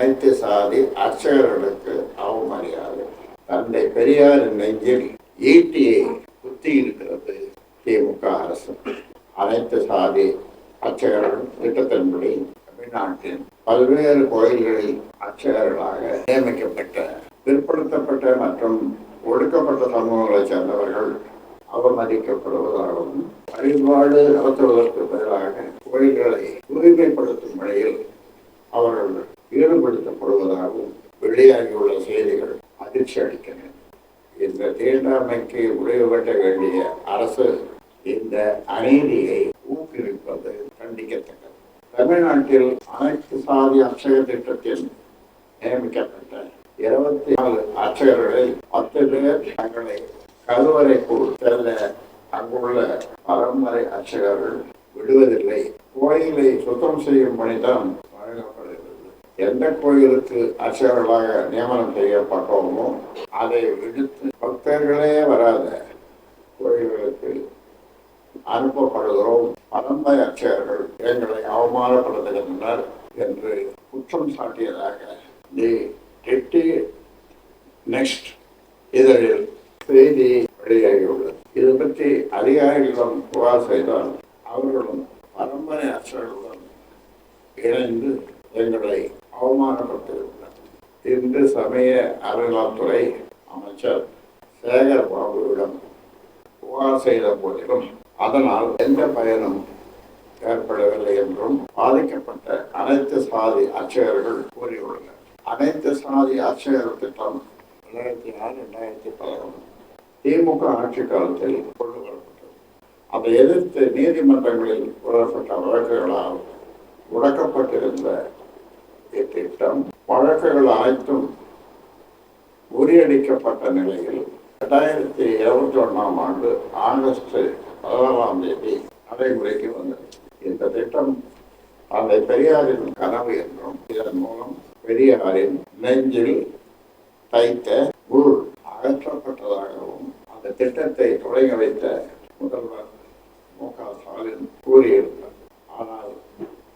அனைத்து சாதி அர்ச்சகர்களுக்கு அவமரியாதை. தந்தை பெரியாரின் நெஞ்சில் ஈட்டியை குத்தி இருக்கிறது திமுக அரசு. அனைத்து சாதி அர்ச்சகர்கள் திட்டத்தின்படி தமிழ்நாட்டின் பல்வேறு கோயில்களில் அர்ச்சகர்களாக நியமிக்கப்பட்ட பிற்படுத்தப்பட்ட மற்றும் ஒடுக்கப்பட்ட சமூகங்களைச் சேர்ந்தவர்கள் அவமதிக்கப்படுவதாகவும் வழிபாடு நடத்துவதற்கு பதிலாக கோயில்களை தூய்மைப்படுத்தும் வழியில் அவர்கள் ஈடுபடுத்தப்படுவதாகவும் வெளியாகியுள்ள செய்திகள் அதிர்ச்சி அளிக்கின்றன. இந்த தீண்டாமைக்கு முடிவு வேண்டிய அரசு இந்த அநீதியை ஊக்குவிப்பது கண்டிக்கத்தக்கது. தமிழ்நாட்டில் அனைத்து சாதி அச்சக திட்டத்தில் நியமிக்கப்பட்ட இருபத்தி நாலு அச்சகர்களில் பத்து பேர் தங்களை கருவறைக்குள் செல்ல அங்குள்ள பரம்பரை அர்ச்சகர்கள் விடுவதில்லை. கோயிலை சுத்தம் செய்யும் பணிதான் வழங்கப்படும் எந்த கோயிலுக்கு ஆட்சியாளர்களாக நியமனம் செய்யப்பட்டோமோ அதை விடுத்து பக்தர்களே வராத கோயில்களுக்கு அனுப்பப்படுகிறோம். பரம்பரை அர்ச்சகர்கள் எங்களை அவமானப்படுத்துகின்றனர் என்று குற்றம் சாட்டியதாக தி டெட்டி நெக்ஸ்ட் இதழில் செய்தி வெளியாகியுள்ளது. இது பற்றி அதிகாரிகளிடம் புகார் செய்தால் அவர்களும் பரம்பரை அச்சர்களுடன் இணைந்து எங்களை அவமானப்படுத்தியுள்ளனர் இன்று சமய அறநிலைத்துறை அமைச்சர் சேகர் பாபுவிடம் புகார் செய்த போதிலும் அதனால் எந்த பயனும் ஏற்படவில்லை என்றும் பாதிக்கப்பட்ட அனைத்து சாதி அர்ச்சகர்கள் கூறியுள்ளனர். அனைத்து சாதி அர்ச்சகர் திட்டம் ரெண்டாயிரத்தி ஆறு ரெண்டாயிரத்தி பதினொன்று திமுக ஆட்சி காலத்தில் கொண்டு வரப்பட்டது அதை எதிர்த்து நீதிமன்றங்களில் கூறப்பட்ட வழக்குகளால் முடக்கப்பட்டிருந்த இத்திட்டம் வழக்குகள் அனைத்தும் முறியடிக்கப்பட்ட நிலையில் இரண்டாயிரத்தி இருபத்தி ஒன்றாம் ஆண்டு ஆகஸ்ட் பதினாறாம் தேதி நடைமுறைக்கு வந்தது. இந்த திட்டம் அதை பெரியாரின் கனவு என்றும் இதன் மூலம் பெரியாரின் நெஞ்சில் தைத்த உள் அகற்றப்பட்டதாகவும் அந்த திட்டத்தை தொடங்கி வைத்த முதல்வர் மு க ஸ்டாலின் கூறியிருந்தார் ஆனால்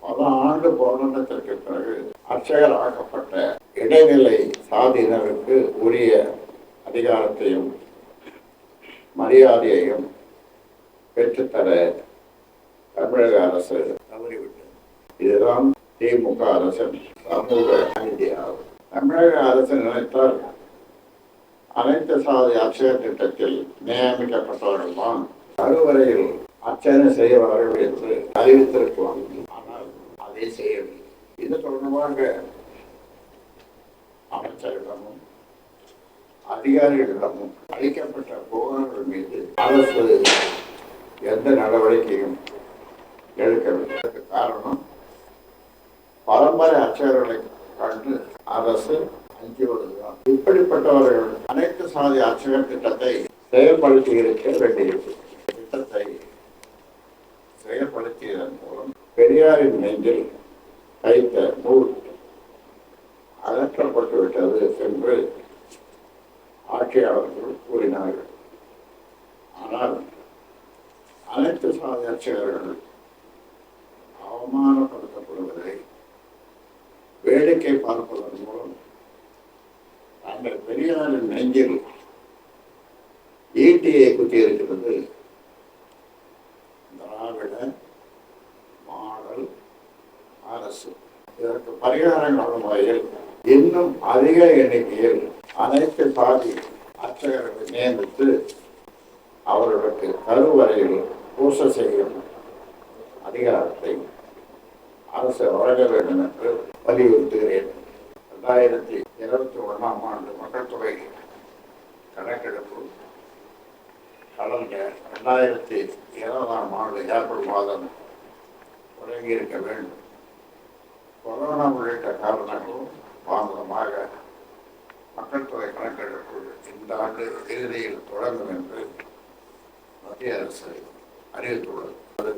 பல ஆண்டு போராட்டத்திற்கு பிறகு அர்ச்சகராக்கப்பட்ட இடைநிலை சாதியினருக்கு உரிய அதிகாரத்தையும் மரியாதையையும் பெற்றுத்தர தமிழக அரசு தவறிவிட்டது. இதுதான் திமுக அரசின் சமூக நீதியாகும் தமிழக அரசு நினைத்தால் அனைத்து சாதி அர்ச்சக திட்டத்தில் நியமிக்கப்பட்டவர்கள் தான் கருவறையில் அர்ச்சனை செய்வார்கள் என்று அறிவித்திருக்கலாம். ஆனால் அதை செய்ய இது தொடர்பாக அமைச்சரிடமும் அதிகாரிகளிடமும் அளிக்கப்பட்ட புகார்கள் மீது அரசு எந்த நடவடிக்கையும் எடுக்கவில்லை. காரணம் பரம்பரை ஆட்சியர்களை கண்டு அரசு அஞ்சுவதுதான் இப்படிப்பட்டவர்கள் அனைத்து சாதி ஆட்சியர் திட்டத்தை செயல்படுத்தி இருக்க வேண்டியது. திட்டத்தை செயல்படுத்தியதன் மூலம் பெரியாரின் நெஞ்சில் தைத்த நூல் அகற்றப்பட்டு விட்டது என்று அவர்கள் கூறினார்கள். ஆனால் அனைத்து சாதி அர்ச்சகர்கள் அவமானப்படுத்தப்படுவதை வேடிக்கை பார்ப்பதன் மூலம் தங்கள் பெரியாரின் நெஞ்சில் ஈட்டியை குத்தியிருக்கிறது. திராவிட மாடல் அரசு. இதற்கு பரிகாரம் காணும் வகையில் இன்னும் அதிக எண்ணிக்கையில் அனைத்து சாதி அர்ச்சகர்களை நியமித்து அவர்களுக்கு கருவறையில் பூசை செய்யும் அதிகாரத்தை அரசு வழங்க வேண்டும் என்று வலியுறுத்துகிறேன். ரெண்டாயிரத்தி இருபத்தி ஒன்றாம் ஆண்டு மக்கள் தொகை கணக்கெடுப்பு கடந்த ரெண்டாயிரத்தி இருபதாம் ஆண்டு ஏப்ரல் மாதம் தொடங்கியிருக்க வேண்டும். கொரோனா உள்ளிட்ட காரணங்களும் தாமதமாக மக்கள் தொகை கணக்கெடுப்பு இந்த ஆண்டு இறுதியில் தொடங்கும் என்று மத்திய அரசு அறிவித்துள்ளது. அது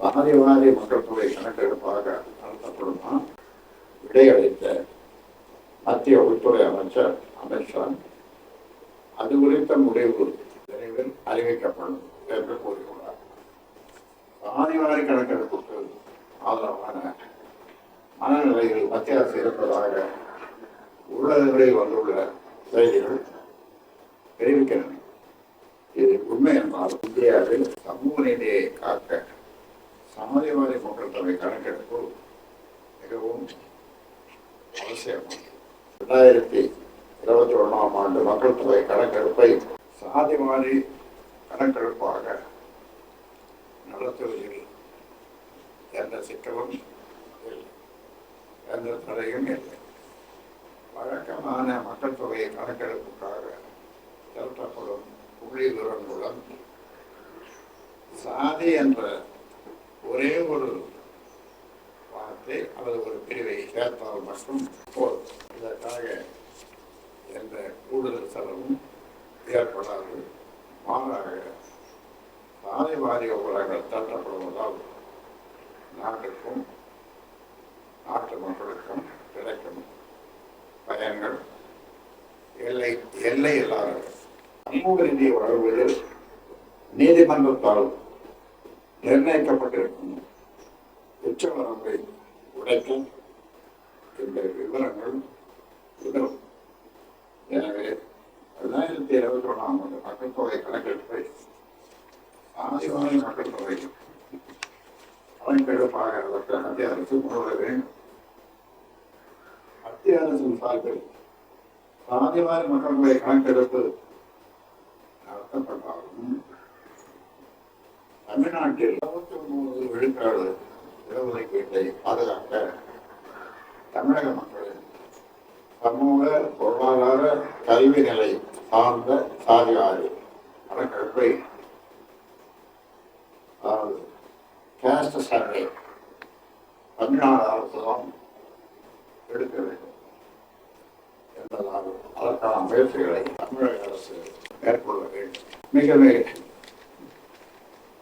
வாரி வாரி மக்கள் தொகை கணக்கெடுப்பாக நடத்தப்படுமா? விடையளித்த மத்திய உள்துறை அமைச்சர் அமித்ஷா அது குறித்த முடிவு விரைவில் அறிவிக்கப்படும் என்று கூறியுள்ளார். சாதிவாரி கணக்கெடுப்புக்கு ஆதரவான மனநிலையில் மத்திய அரசு இருப்பதாக ஊடகங்களில் வந்துள்ள செய்திகள் தெரிவிக்கின்றன. இது உண்மை என்றால் இந்தியாவில் சமூக நீதியை காக்க சமாஜவாதி மக்கள் கணக்கெடுப்பு மிகவும் அவசியம் இரண்டாயிரத்தி இருபத்தி ஒன்றாம் ஆண்டு மக்கள் தொகை கணக்கெடுப்பை சாதிவாரி கணக்கெடுப்பாக நடத்துவதில் எந்த சிக்கலும் இல்லை. எந்த தடையும் இல்லை. வழக்கமான மக்கள் தொகையை கணக்கெடுப்புக்காக திரட்டப்படும் புள்ளி விவரங்களுடன் சாதி என்ற ஒரே ஒரு வார்த்தை அல்லது ஒரு பிரிவை சேர்த்தால் மட்டும் போதும். இதற்காக எந்த கூடுதல் செலவும் ஏற்படாது. மாறாக சாதி வாரிய உலகங்கள் தட்டப்படுவதால் நாட்டுக்கும் நாட்டு மக்களுக்கும் கிடைக்கும். பயன்கள் எல்லை எல்லை இல்லாத சமூக நிதி வழங்குவதில் நீதிமன்றத்தால் நிர்ணயிக்கப்பட்டிருக்கும். உச்சவரம்பை உடைக்க இந்த விவரங்கள் உதவும் எனவே ரெண்டாயிரத்தி இருபத்தி ஒன்றாம் ஆண்டு மக்கள் தொகை கணக்கெடுப்பை ஆதிவாரி மக்கள் தொகை கணக்கெடுப்பாக அதற்கு மத்திய அரசு முழுவதும் வேண்டும் சொல்வார்கள் அரசின் சார்பில் கணக்கெடுப்பு நடத்தப்பட்டாலும் தமிழ்நாட்டில் இருபத்தி ஒன்பது விழுக்காடு இடஒதுக்கீட்டை பாதுகாக்க தமிழக மக்களின் சமூக பொருளாதார கல்வி நிலை சார்ந்த சாதிவாரி கணக்கெடுப்பை அதாவது கேஸ்ட் சர்வே தமிழ்நாடு அரசு தான் எடுக்க வேண்டும். அதற்கான முயற்சிகளை தமிழக அரசு மேற்கொள்ள வேண்டும் மிகவே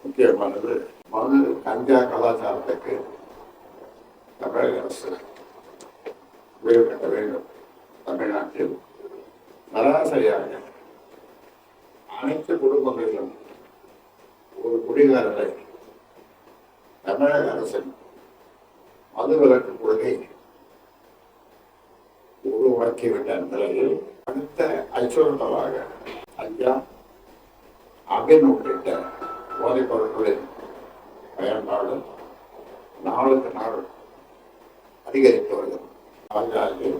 முக்கியமானது மது கஞ்சா கலாச்சாரத்துக்கு தமிழக அரசு வீடு கட்ட வேண்டும் தமிழ்நாட்டில் சராசரியாக அனைத்து குடும்பங்களிலும் ஒரு குடிகாரரை தமிழக அரசின் மதுவிலக்கு கொள்கை உருவாக்கிவிட்ட நிலையில் அடுத்த அச்சுறுத்தலாக ஐயா அபின் உள்ளிட்ட போதைப் பொருட்களின் பயன்பாடு நாளுக்கு நாள் அதிகரித்து வருகிறது. ஆங்காங்கே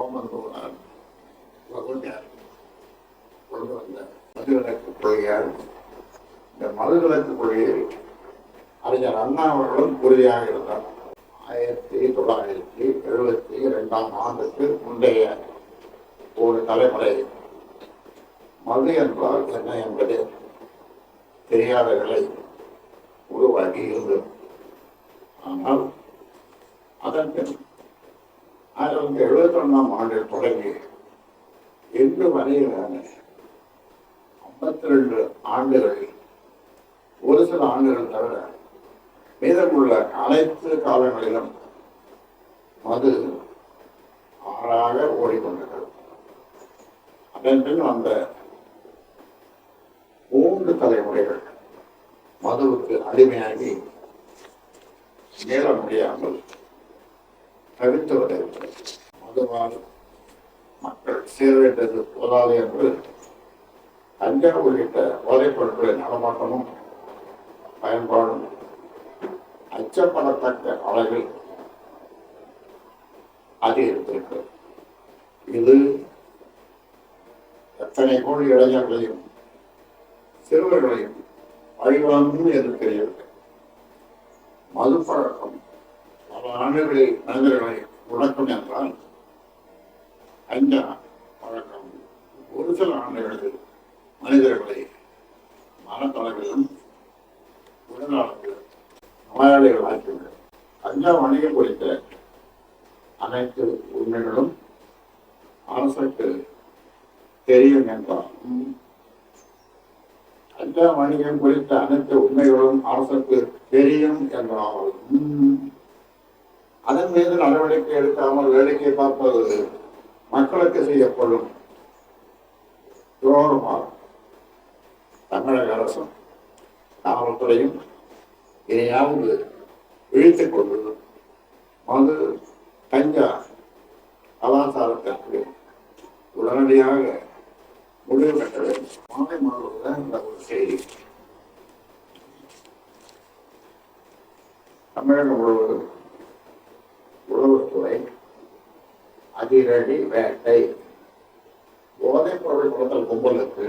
ஓமந்தூரார் வகுந்தார் கொண்டு வந்த மதுவிலக்கு கொள்கையால் இந்த மதுவிலக்கு கொள்கையில் அறிஞர் அண்ணா அவர்களும் உறுதியாக இருந்தார். ஆயிரத்தி தொள்ளாயிரத்தி எழுபத்தி ரெண்டாம் ஆண்டுக்கு முந்தைய ஒரு தலைமுறை. மது என்றால் என்ன என்பது தெரியாத நிலை உருவாகி இருந்தது. ஆனால் அதன் பின் ஆயிரத்தி எழுபத்தி ஒன்றாம் ஆண்டில் தொடங்கி இன்று வரையிலான ஐம்பத்தி ரெண்டு ஆண்டுகளில் ஒரு சில ஆண்டுகள் தவிர மீதமுள்ள அனைத்து காலங்களிலும் மது ஆறாக ஓடிக்கொண்டிருக்கிறது. அதன் பின் அந்த மூன்று தலைமுறைகள் மதுவுக்கு அடிமையாகி மீள முடியாமல் தவித்து வருகிறது மதுவால் மக்கள் சேர வேண்டியது போதாது என்று கஞ்சா உள்ளிட்ட போதைப் பொருட்களின் நடமாட்டமும் பயன்பாடும் அச்சப்படத்தக்க அளவில் அதிகரித்திருக்கிறது இது எத்தனை கோடி இளைஞர்களையும் சிறுவர்களையும் வழிவாங்கும் என்று தெரியவில்லை மது பழக்கம் பல ஆண்டுகளில் மனிதர்களை உணக்கும் என்றால் அஞ்சா பழக்கம் ஒரு சில ஆண்டுகளில் மனிதர்களை மனத்தளவிலும் உடல்நலத்திலும் நோயாளிகள் ஆக்கிவிடும் அஞ்சாம் வணிகம் குறித்த அனைத்து உண்மைகளும் அரசுக்கு தெரியும் என்றாலும் அஞ்சாம் வணிகம் குறித்த அனைத்து உண்மைகளும் அரசுக்கு தெரியும் என்றாலும் அதன் மீது நடவடிக்கை எடுக்காமல் வேடிக்கை பார்ப்பது மக்களுக்கு செய்யப்படும் துரோகமாகும் தமிழக அரசும் காவல்துறையும் இதையாவது இழுத்துக் கொண்டு மது தஞ்சா கலாச்சாரத்திற்கு உடனடியாக முடிவு கட்ட வேண்டும். மாலை மாறுவதுதான் இந்த ஒரு செய்தி. தமிழகம் முழுவதும் உளவுத்துறை அதிரடி வேட்டை போதைப் பொருள் கடத்தல் கும்பலுக்கு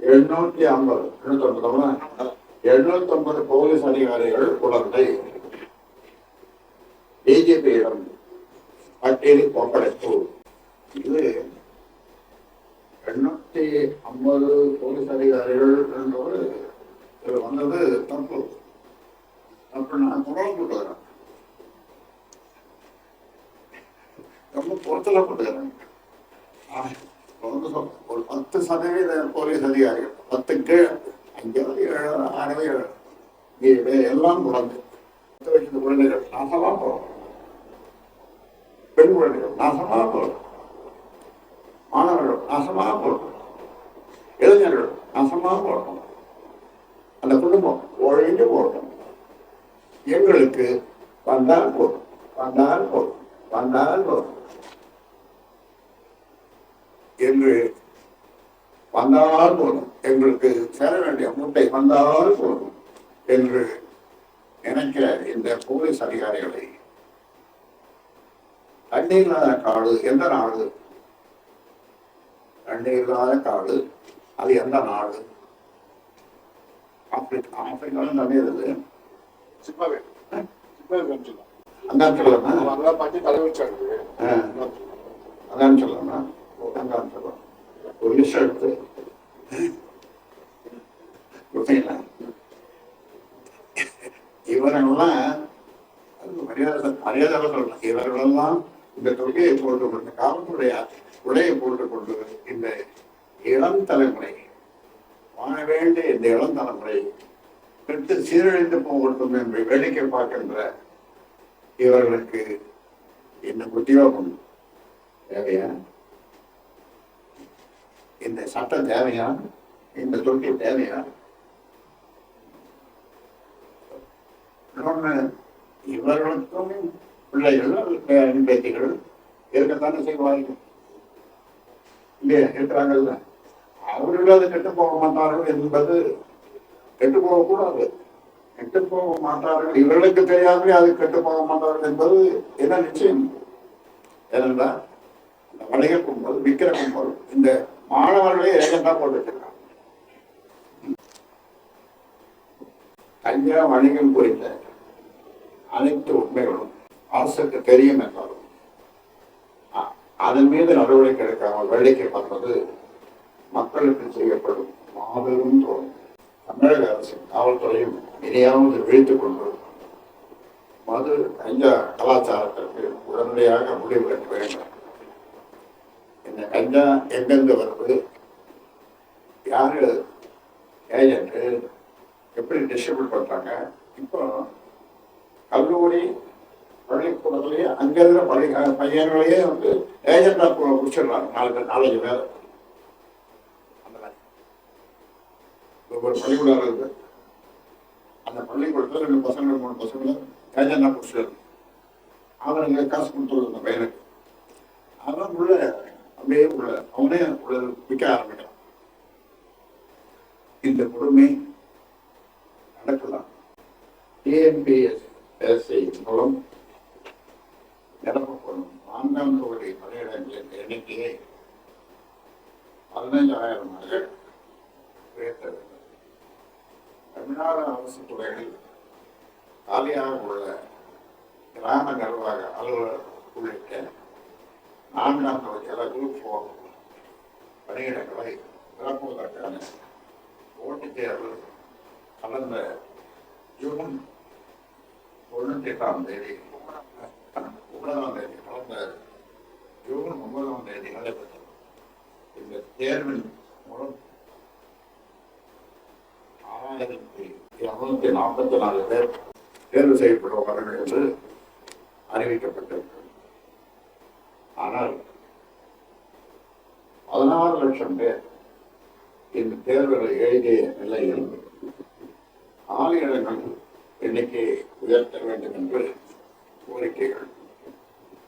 எழுநூற்றி ஐம்பது எண்ணூத்தி ஐம்பது எழுநூத்தி ஐம்பது போலீஸ் அதிகாரிகள் குழந்தை. பிஜேபியிடம் பட்டியலில் ஒப்படைப்பு. இது எண்ணூத்தி ஐம்பது போலீஸ் அதிகாரிகள் என்றவர் இது வந்தது தப்பு. அப்ப நான் தொடர்பு கொடுக்குறேன் ரொம்ப பொருத்தல கொடுக்குறேன் ஒரு பத்து சதவீத போலீஸ் அதிகாரிகள் பத்துக்கு அஞ்சாவது ஏழு ஆறு ஏழு மீது எல்லாம் குழந்தை பத்து வயசு குழந்தைகள் நாசமா போகணும் பெண் குழந்தைகள் நாசமா போகணும் மாணவர்கள் நாசமா போகணும் இளைஞர்கள் நாசமா போகணும் அந்த குடும்பம் ஒழிஞ்சு போகணும் எங்களுக்கு வந்தால் போதும் வந்தால் போதும் வந்தால் போதும் என்று வந்தால் போதும். எங்களுக்கு சேர வேண்டிய மூட்டை வந்தால் போதும் என்று நினைக்கிற இந்த போலீஸ் அதிகாரிகளை தண்ணி இல்லாத காடு எந்த நாடு? தண்ணி இல்லாத காடு அது எந்த நாடு? ஆப்பிரிக்கா ஆப்பிரிக்காவில் தண்ணி இருக்குது காமிச்சிடலாம் அதான் சொல்லலாமா அதான் சொல்லலாமா அதான் சொல்லலாம் ஒரு நிமிஷம் எடுத்து. கொடுத்தீங்களா? இவரெல்லாம் மரியாதை மரியாதை சொல்லலாம். இவர்களெல்லாம் இந்த தொகையை போட்டு கொண்டு காவல்துறைய உடையை போட்டு கொண்டு இந்த இளம் தலைமுறை வாழ வேண்டிய இந்த இளம் தலைமுறை கெட்டு சீரழிந்து போகட்டும் என்று வேடிக்கை பார்க்கின்ற இவர்களுக்கு என்ன உத்தியோகம்? தேவையா? இந்த சட்டம் தேவையா? இந்த தொழில் தேவையா? இவர்களுக்கும் பிள்ளைகள் பே- பேத்திகள் இருக்கத்தானே செய்வார்கள். இல்லையா இருக்கிறாங்கல்ல. அவர்கள் அது கெட்டு போக மாட்டார்கள் என்பது கெட்டு போகக்கூடாது. கெட்டு போக மாட்டார்கள். இவர்களுக்கு தெரியாமலே அது கெட்டு போக மாட்டார்கள் என்பது என்ன நிச்சயம்? ஏனென்றால் அந்த வணிக கும்பல் விக்கிர கும்பல் இந்த மாணவர்களே ஏஜெண்டா போட்டு வச்சிருக்காங்க கஞ்சா வணிகம் குறித்த அனைத்து உண்மைகளும் அரசுக்கு தெரியும் என்றாலும் அதன் மீது நடவடிக்கை எடுக்காமல் வேடிக்கை பார்ப்பது மக்களுக்கு செய்யப்படும் மாபெரும் தோல்வி தமிழக அரசின் காவல்துறையும் இனியாவது விழித்துக் கொண்டு மது கஞ்சா கலாச்சாரத்திற்கு உடனடியாக முடிவு கட்ட வேண்டும். இந்த கஞ்சா எங்கெங்க வருது யாரு ஏஜென்ட்டு எப்படி டிஸ்ட்ரிபியூட் பண்றாங்க இப்போ கல்லூரி பள்ளிக்கூடத்துலயே அங்க இருக்கிற பள்ளி பையன்களையே வந்து ஏஜென்டா முடிச்சிடுறாங்க நாலு பேர் நாலஞ்சு பேர் அந்த மாதிரி ஒவ்வொரு பள்ளிக்கூடம் இருக்குது அந்த பள்ளிக்கூடத்துல ரெண்டு பசங்க மூணு பசங்க ஏஜென்டா முடிச்சிடுறாங்க அவனுங்க காசு கொடுத்துருது அந்த பையனுக்கு அவன் உள்ள அப்படியே உள்ள அவனே உள்ள விற்க ஆரம்பிக்கிறான். இந்த கொடுமை நடக்கலாம் டிஎன்பிஎஸ் மூலம் நிரப்பப்படும். நான்காம் தொகுதி பணியிடங்களின் எண்ணிக்கையை பதினைஞ்சாயிரமாக உயர்த்த வேண்டும். தமிழ்நாடு அரசு துறையில் காலியாக உள்ள கிராம நிர்வாக அலுவலர் உள்ளிட்ட நான்காம் தொகுதியில் குரூப் ஃபோர் பணியிடங்களை நிரப்புவதற்கான போட்டித் தேர்வு கடந்த ஜூன் தொண்ணூற்றி எட்டாம் தேதி ஒன்பதாம் தேதி கடந்த ஜூன் ஒன்பதாம் தேதி நடைபெற்றது இந்த தேர்வின் மூலம் ஆறாயிரத்தி இருநூத்தி நாற்பத்தி நாலு பேர் தேர்வு செய்யப்படுவார்கள் என்று அறிவிக்கப்பட்டிருக்கிறது. ஆனால் பதினாறு லட்சம் பேர் இந்த தேர்வுகளை எழுதிய நிலையில் காலியிடங்கள் எண்ணிக்கையை உயர்த்த வேண்டும் என்று கோரிக்கைகள்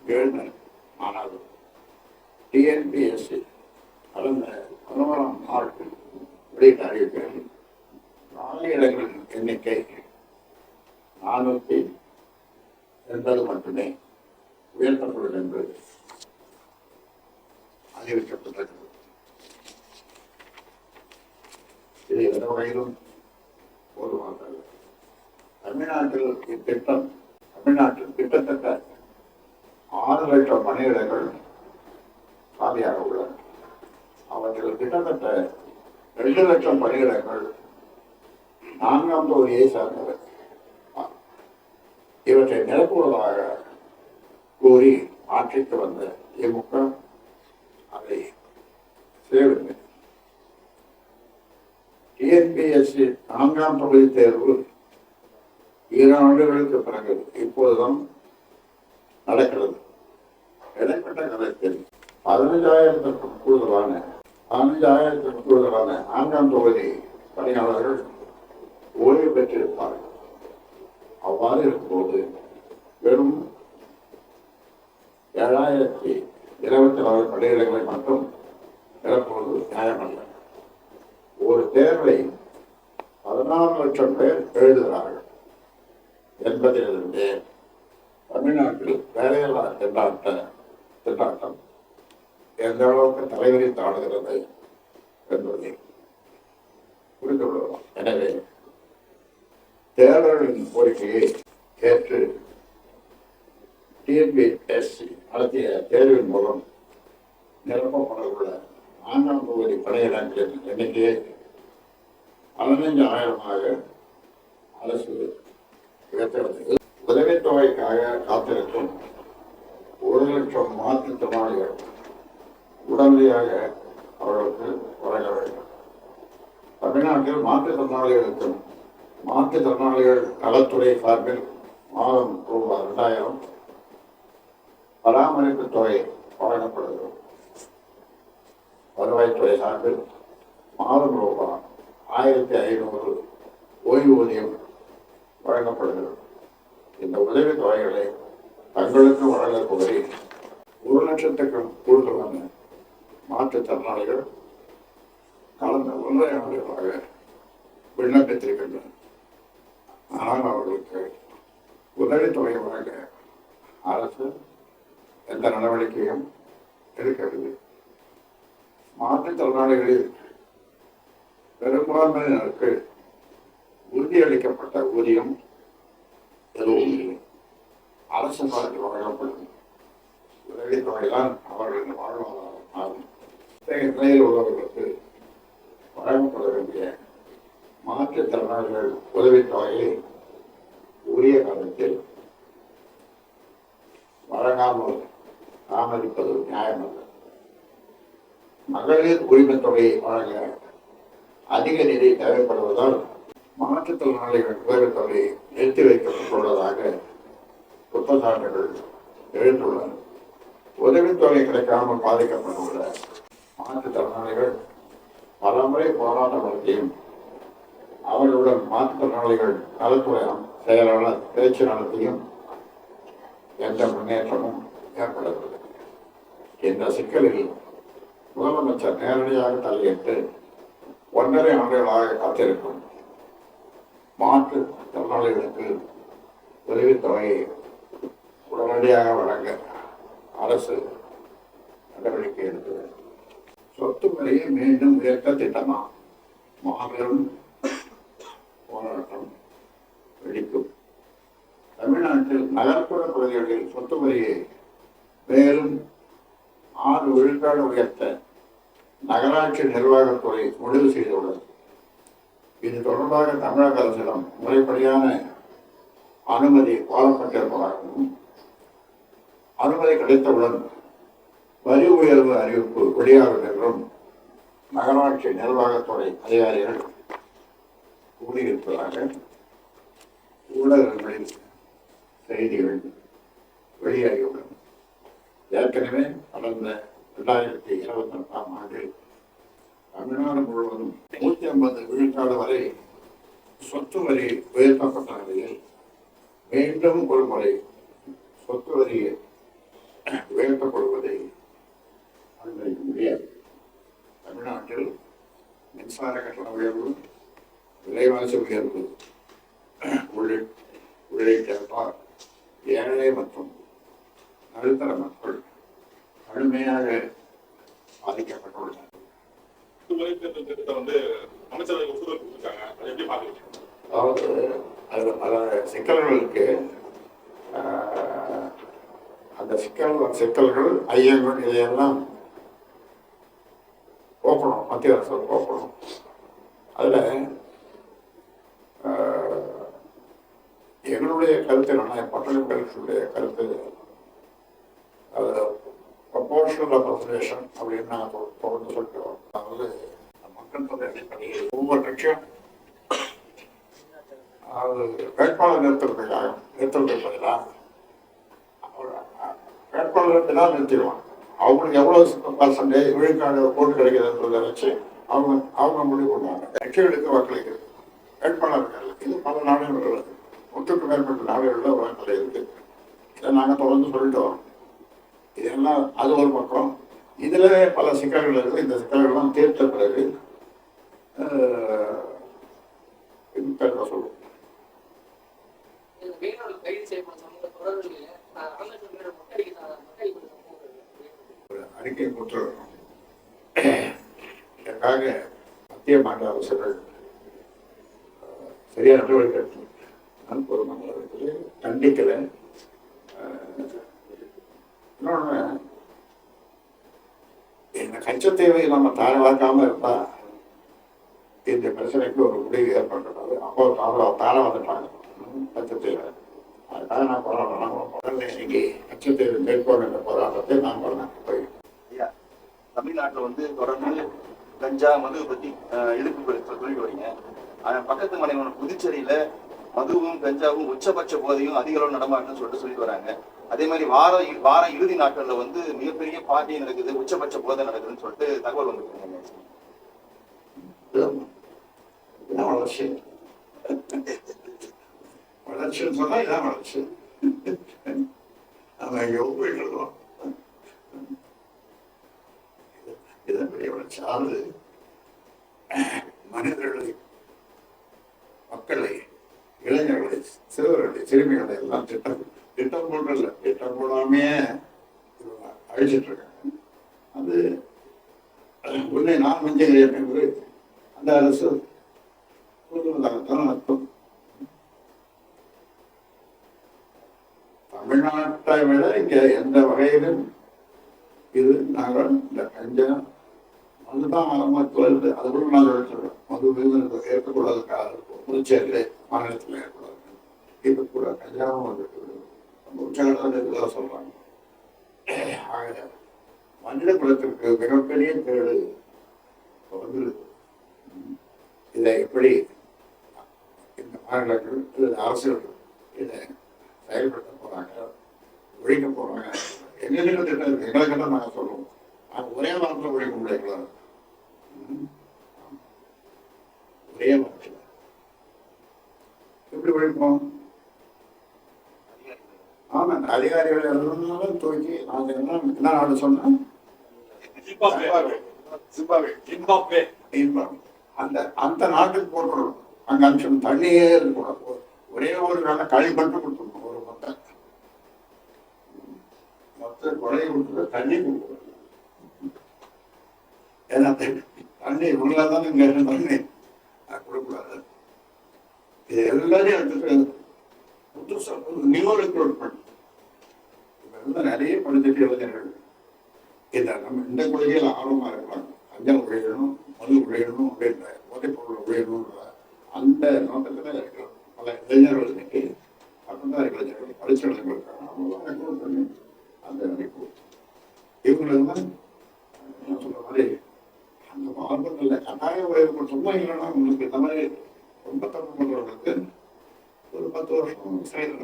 எழுந்தன. ஆனால் டிஎன்பிஎஸ்சி கடந்த பதினோராம் நாள் வெளியிட்ட அறிவிப்பில் காலி எண்ணிக்கை நானூற்றி எண்பது மட்டுமே உயர்த்தப்படும் என்று அறிவிக்கப்பட்டது இது எந்த வகையிலும் போதுமானது தமிழ்நாட்டில் இத்திட்டம் தமிழ்நாட்டில் கிட்டத்தட்ட ஆறு லட்சம் பணியிடங்கள் காலியாக உள்ளன அவற்றில் கிட்டத்தட்ட ரெண்டு லட்சம் பணியிடங்கள் நான்காம் தொகுதியை சார்ந்தவை இவற்றை நிரப்புவதாக கூறி ஆட்சிக்கு வந்த திமுக அதை செய்யவில்லை டிஎன்பிஎஸ்சி நான்காம் பகுதி தேர்வு இரு ஆண்டுகளுக்கு பிறகு இப்போதுதான் நடக்கிறது. இடைப்பட்ட காலத்தில் பதினஞ்சாயிரத்திற்கும் கூடுதலான பதினஞ்சாயிரத்திற்கும் கூடுதலான நான்காம் தொகுதி பணியாளர்கள் ஓய்வு பெற்றிருப்பார்கள். அவ்வாறு இருக்கும்போது வெறும் ஏழாயிரத்தி இருபத்தி நாலு பணியிடங்களை மட்டும் நிரப்புவது நியாயமல்ல. ஒரு தேர்வை பதினாறு லட்சம் பேர் எழுதுகிறார்கள் என்பதிலிருந்து தமிழ்நாட்டில் வேலையில்லா திண்டாட்ட திண்டாட்டம் எந்த அளவுக்கு தலைவிரித்து ஆடுகிறது என்பதை புரிந்து கொள்ளலாம் எனவே தேர்தலின் கோரிக்கையை ஏற்று டிஎன்பிஎஸ்சி நடத்திய தேர்வின் மூலம் நிரப்பப்பட உணர்வுள்ள ஆண்டாம் பகுதி படையிடங்களின் எண்ணிக்கையை பதினைஞ்சு ஆயிரமாக அரசு உயர்த்துகிறது உதவித்தொகைக்காக காத்திருக்கும் ஒரு லட்சம் மாற்றுத்திறனாளிகள் உடனடியாக அவர்களுக்கு வழங்க வேண்டும். தமிழ்நாட்டில் மாற்றுத் மாற்றுத்திறனாளிகள் நலத்துறை சார்பில் மாதம் ரூபாய் ரெண்டாயிரம் பராமரிப்பு தொகை வழங்கப்படுகிறது. வருவாய்த்துறை சார்பில் மாதம் ரூபாய் ஆயிரத்தி ஐநூறு ஓய்வூதியம் வழங்கப்படுகிறது. இந்த உதவித் தொகைகளை தங்களுக்கு வழங்க கோரி ஒரு லட்சத்துக்கும் கூடுதலான மாற்றுத்திறனாளிகள் கடந்த ஒன்றரை ஆண்டுகளாக விண்ணப்பித்திருக்கின்றனர். ஆனால் அவர்களுக்கு உதவித்தொகை வழங்க அரசு எந்த நடவடிக்கையும் எடுக்கவில்லை. மாற்றுத்திறனாளிகளில் பெரும்பான்மையினருக்கு உறுதியளிக்கப்பட்ட ஊதியம் எதுவும் இல்லை. அரசு சார்பில் வழங்கப்படும். உதவித்தொகைதான் அவர்களின் வாழ்வாதாரம் ஆகும் இத்தகைய நிலையில் உள்ளவர்களுக்கு வழங்கப்பட வேண்டிய மாற்றுத்திறனாளிகள் உதவித்தொகையை உரிய காலத்தில் வழங்காமல் தாமதிப்பது நியாயமல்ல. மகளிர் உரிமை தொகையை வழங்க அதிக நிதி தேவைப்படுவதால் மாற்றுத்திறனாளிகள் உதவி தொகை நிறுத்தி வைக்கப்பட்டுள்ளதாக குற்றச்சாட்டுகள் எழுந்துள்ளன. உதவித்தொகை கிடைக்காமல் பாதிக்கப்பட்டுள்ள மாற்றுத்திறனாளிகள் பலமுறை போராட்டம் நடத்தியும் அவர்களுடன் மாற்றுத்திறனாளிகள் நலத்துறை செயலாளர் பேச்சு நடத்தியும் எந்த முன்னேற்றமும் ஏற்படவில்லை. இந்த சிக்கலில் முதலமைச்சர் நேரடியாக தலையிட்டு ஒன்றரை ஆண்டுகளாக காத்திருக்கும் மாற்று திறனாளிகளுக்கு உதவித் தொகையை உடனடியாக வழங்க அரசு நடவடிக்கை எடுக்க சொத்து வரியை மீண்டும் உயர்த்த திட்டமா? மாபெரும் போராட்டம் வெடிக்கும். தமிழ்நாட்டில் நகர்ப்புற பகுதிகளில் சொத்து வரியை மேலும் விழுக்காடு உயர்த்த நகராட்சி நிர்வாகத்துறை முடிவு செய்துள்ளது. இது தொடர்பாக தமிழக அரசிடம் முறைப்படியான அனுமதி கோரப்பட்டிருப்பதாகவும் அனுமதி கிடைத்தவுடன் வரி உயர்வு அறிவிப்பு வெளியாகும் என்றும் நகராட்சி நிர்வாகத்துறை அதிகாரிகள் கூறியிருப்பதாக ஊடகங்களில் செய்திகள் வெளியாகியுள்ளன. ஏற்கனவே கடந்த ரெண்டாயிரத்தி இருபத்தி ரெண்டாம் ஆண்டில் தமிழ்நாடு முழுவதும் நூற்றி ஐம்பது விழுக்காடு வரை சொத்து வரி உயர்த்தப்பட்ட நிலையில் மீண்டும் ஒரு முறை சொத்து வரி உயர்த்தப்படுவதை அனுமதிக்க முடியாது. தமிழ்நாட்டில் மின்சார கட்டண உயர்வு விலைவாசி உயர்வு உள்ளிட்ட உள்ளிட்ட ஏழை மற்றும் நடுத்தர மக்கள் கடுமையாக பாக்குறீங்க அதாவது அதில் பல சிக்கல்கள் இருக்கு ஆஹ், அந்த சிக்கல் சிக்கல்கள் ஐயங்கள் இதையெல்லாம் போக்கணும். மத்திய அரசு போக்கணும். அதில் எங்களுடைய கருத்து என்னன்னா பட்டணம் கருத்துடைய கருத்து அது ப்ரொபோர்ஷனல் ரெப்ரசன்டேஷன் அப்படின்னு நாங்கள் தொடர்ந்து சொல்லிட்டோம் அதாவது மக்கள் தொகை அடிப்படையில் ஒவ்வொரு கட்சியும் அதாவது வேட்பாளர் நிறுத்துறதுக்காக நிறுத்துறதுக்கு பதிலாக வேட்பாளர் தான் நிறுத்திடுவாங்க. அவங்களுக்கு எவ்வளவு பர்சன்டேஜ் விழுக்காடு ஓட்டு கிடைக்கிறதுன்றதை வச்சு அவங்க அவங்க முடிவு பண்ணுவாங்க. கட்சிகளுக்கு வாக்களிக்கிறது. வேட்பாளர்கள் இது பல நாடுகள் உள்ளது. நூற்றுக்கு மேற்பட்ட நாடுகளில் வாக்களை இருக்குது இதை நாங்கள் தொடர்ந்து சொல்லிட்டோம் இதெல்லாம் அது ஒரு பக்கம். இதுல பல சிக்கல்கள் இருக்கு. இந்த சிக்கல்கள்லாம் தீர்த்த பிறகு இந்த சொல்லுவோம் அறிக்கை கொடுத்துருக்கோம் இதற்காக மத்திய மாநில அரசுகள் சரியான நடவடிக்கை எடுக்கணும். நான் பொதுமக்களுக்கு கண்டிக்கல இன்னொன்று இந்த கச்சத்தீவை நம்ம தாழ்வாக்காம இருந்தா இந்த பிரச்சனைக்கு ஒரு முடிவு ஏற்படுறது அப்போ தார தாழ வந்துட்டாங்க. ம், கச்சத்தீவை அதுக்காக நான் போராடுறேன். முதல்ல இன்னைக்கு கச்சத்தீவு மேற்கொண்ட இந்த போராட்டத்தை நான் பண்ணேன் போய் ஐயா தமிழ்நாட்டுல வந்து தொடர்ந்து கஞ்சா மது பத்தி அஹ், எதிர்ப்பு சொல்லிட்டு வரீங்க ஆனா பக்கத்து மாநிலம் புதுச்சேரியில மதுவும் கஞ்சாவும் உச்சபட்ச போதையும் அதிக அளவு நடமாட்டம்னு சொல்லிட்டு சொல்லிட்டு வராங்க அதே மாதிரி வார வார இறுதி நாட்கள்ல வந்து மிகப்பெரிய பார்ட்டி நடக்குது உச்சபட்ச போதை நடக்குதுன்னு சொல்லிட்டு தகவல் வந்து இதான் வளர்ச்சி? வளர்ச்சின்னு சொன்னா இதான் வளர்ச்சி. அவன் எங்கேயோ போயிட்டு இருக்கோம் இதான் பெரிய வளர்ச்சி. அதாவது மனிதர்களை மக்களை இளைஞர்களை சிறுவர்களை சிறுமிகளை எல்லாம் திட்டம். திட்டம் போடல திட்டம் போடாமையே அழிச்சிட்டு இருக்காங்க. அது உன்னை நான் மஞ்சள் என்று அந்த அரசு அர்த்தம் தமிழ்நாட்டை விட இங்க எந்த வகையிலும் இது நாங்கள் இந்த கஞ்சம் அதுதான் ஆரம்பத்தில் இருந்து அதுக்குள்ள நாங்கள் எடுத்துருக்கோம் மது விருது ஏற்கக்கூடாது புதுச்சேரியில மாநிலத்தில் ஏற்படாது இப்ப கூட கஞ்சாவும் வந்துட்டு நம்ம உச்சகட்டம் இதுதான் சொல்றாங்க ஆக மனித குலத்திற்கு மிகப்பெரிய தேடு வந்து இதை எப்படி இந்த மாநிலங்கள் அல்லது அரசுகள் இதை செயல்படுத்த போறாங்க ஒழிக்க போறாங்க எங்ககிட்ட திட்டம் இருக்கு எங்களை நாங்கள் சொல்லுவோம் ஆனால் ஒரே வாரத்தில் ஒழிக்க முடியல ஒரே வாரத்தில் எப்படி ஒழிப்போம் ஆமா அதிகாரிகள் எல்லாம் தூக்கி நாங்கள் என்ன என்ன நாடு சொன்னோம் ஜிம்பாப்வே. ஜிம்பாப்வே. இன்பம் அந்த அந்த நாட்டுக்கு போட்டுடணும் அங்க அம்சம் தண்ணியே இருக்கக்கூடாது ஒரே ஒரு வேலை களி மட்டும் கொடுத்துடணும் ஒரு மொத்த மொத்த கொலையை கொடுத்துட்டு தண்ணி கொடுக்கணும். ஏன்னா தண்ணி- தண்ணி உள்ளதான் இங்க தண்ணி. கொடுக்கூடாது இது எல்லாரையும் எடுத்துட்டு புதுசா நியூ ரெக்ரூட் வந்து நிறைய படிச்சுட்டு இளைஞர்கள் இந்த நம்ம இந்த கொள்கையில் ஆர்வமா இருக்கலாம் அஞ்சல் உழையணும் மது உழையணும் அப்படின்ற போதைப் பொருள் உழையணும்ன்ற அந்த நோக்கத்தில் இருக்கிறோம் பல இளைஞர்கள் இன்னைக்கு பட்டதாரி இளைஞர்கள் படிச்ச இளைஞர்கள் இருக்காங்க அவங்களாம் பண்ணி அந்த நினைப்பு. இவங்களெல்லாம் நான் சொல்ற மாதிரி அந்த மார்க்கத்தில் கட்டாய உயர்வு சும்மா இல்லைன்னா உங்களுக்கு இந்த மாதிரி ரொம்ப தப்பு பண்றவங்களுக்கு ஒரு பத்து வருஷம் செயல்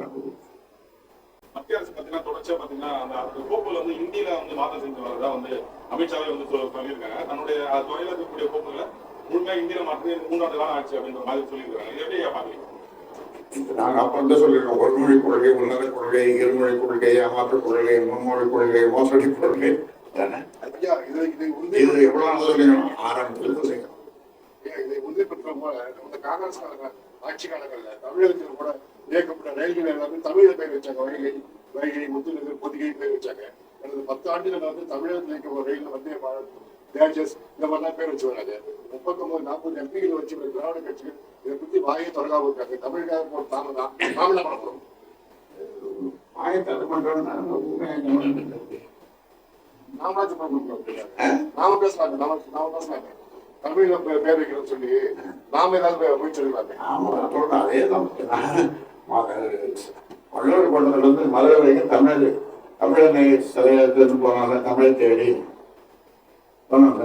மத்திய அரசு பாத்தீங்கன்னா தொடர்ச்சியா பாத்தீங்கன்னா அந்த அந்த கோப்புல வந்து இந்தியில வந்து மாற்றம் செஞ்சு வரதா வந்து அமித்ஷாவே வந்து சொல்லியிருக்காங்க. தன்னுடைய துறையில இருக்கக்கூடிய கோப்புகளை முழுமையா இந்தியில மாற்றி மூன்றாண்டு காலம் ஆச்சு அப்படின்ற மாதிரி சொல்லியிருக்காங்க. இது எப்படி பாக்குறீங்க நாங்கள் அப்போ வந்து சொல்லியிருக்கோம். ஒரு மொழி கொள்கை உன்னத கொள்கை இருமொழி கொள்கை ஏமாற்று கொள்கை மும்மொழி கொள்கை மோசடி கொள்கை. இதை இதை உறுதி இது எவ்வளோ நாள் சொல்லிக்கணும் ஆரம்பத்தில் சொல்லிக்கணும் இதை உறுதி பெற்ற போல நம்ம காங்கிரஸ் காலங்கள் ஆட்சி காலங்கள்ல தமிழகத்தில் கூட இயக்கப்பட்ட ரயில்கள் எல்லாமே தமிழ்ல பேர் வச்சாங்க. வைகை வைகை முத்துநகர் பொதிகை பேர் வச்சாங்க. கடந்த பத்து ஆண்டுகள் வந்து தமிழகத்தில் இயக்க ஒரு ரயில் வந்தே பாரத் தேஜஸ் இந்த மாதிரிலாம் பேர் வச்சு வராங்க முப்பத்தொன்பது நாற்பது எம்பிகள் வச்சு திராவிட கட்சிகள். இதை பத்தி வாயை தொடராம இருக்காங்க. தமிழக போட்டு தாம தான் நாம என்ன பண்ண போறோம் ஆயத்தது பண்ணுறோம்னா உண்மையாக நாமளாச்சும் நாம பேசலாங்க நாம நாம பேசலாங்க தமிழ்ல பே- பேர் வைக்கிறோம்னு சொல்லி நாம ஏதாவது போய் சொல்லலாமே ஆமாம் சொல்கிறேன் அதே தான். வள்ளூர் கொண்டதுலேருந்து மதுரை வரைக்கும் தமிழ் தமிழனை சிலையிலிருந்து போனாங்க தமிழை தேடி. சொன்னாங்க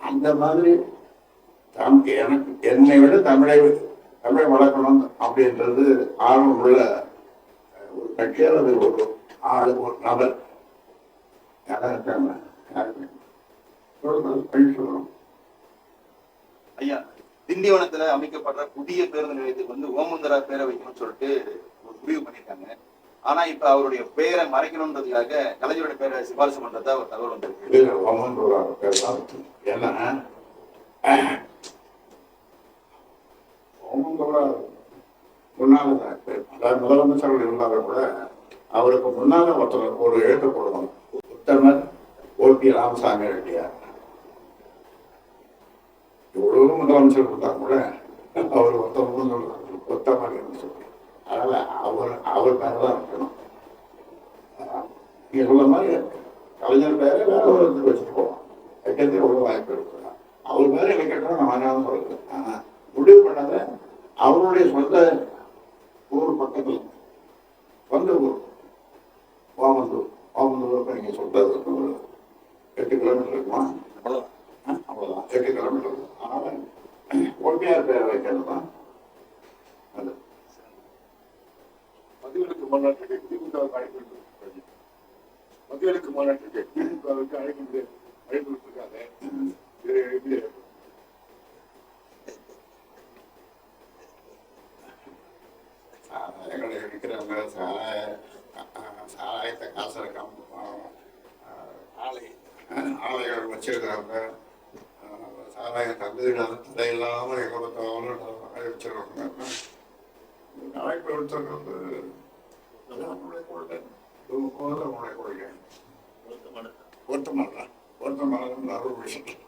அந்த மாதிரி தம் எனக்கு என்னை விட தமிழை தமிழை வளர்க்கணும் அப்படின்றது ஆர்வம் உள்ள ஒரு கட்சி அல்லது ஒரு ஆள் ஒரு நபர். யாராக இருக்காங்க? யாருமே. ஐயா திண்டிவனத்துல அமைக்கப்படுற புதிய பேருந்து நிலையத்துக்கு வந்து ஓமுந்தரா பேரை வைக்கணும்னு சொல்லிட்டு ஒரு முடிவு பண்ணிருக்காங்க ஆனா இப்ப அவருடைய பெயரை மறைக்கணும்ன்றதுக்காக கலைஞருடைய பேரை சிபாரிசு பண்றதா ஒரு தகவல் வந்திருக்கு. இது பேர் தான் ஏன்னா ஒமன் முன்னால அதாவது முதலமைச்சர்கள் இருந்தாலும் கூட அவருக்கு முன்னால ஒருத்தர் ஒரு எழுத்து போடுவாங்க உத்தமர் ஓபி ராமசாமி ரெட்டியார். எவ்வளவு முதலமைச்சர் இருந்தா கூட அவர் ஒருத்தவங்க உத்தமர் என்று சொல்லி அதனால அவர் அவர் பேர் தான் இருக்கணும் நீங்க சொல்ல மாதிரி கலைஞர் பேரை வேற ஒரு இடத்துக்கு வச்சுட்டு போவோம் வைக்கிறது எவ்வளவு வாய்ப்பு இருக்கு? அவர் பேரை வைக்கட்டும் நான் வேணாம்னு சொல்றது. ஆனா முடிவு பண்ணாத அவருடைய சொந்த ஊர் பக்கத்துல சொந்த ஊர். ஓமந்தூர் ஓமந்தூர் நீங்க சொல்றது எட்டு கிலோமீட்டர் இருக்குமா? அவ்வளவுதான். எட்டு கிலோமீட்டர் இருக்கும் அதனால ஒன்றியார் பேரை வைக்கிறது? தான் அது. மதுவிலக்கு மாநாட்டுக்கு திமுகவுக்கு அழைப்பு விடுத்திருக்காங்க. மதுவிலக்கு மாநாட்டுக்கு திமுகவுக்கு அழைப்பு அழைப்பு விடுத்திருக்காங்க. இது எங்களை சாராயங்களை சாராயத்தை காசு இருக்காம ஆலை ஆலைகள் வச்சிருக்கிறவங்க அஹ், சாராயம் தகுதியில்லாத தடை இல்லாமல் எங்கே பார்த்தாலும் வச்சிருக்காங்க அழைப்பு எடுத்துறது நம்மளுடைய கொள்கை நம்மளுடைய கொள்கை பொருத்தமான பொருத்தமான ஒரு விஷயம்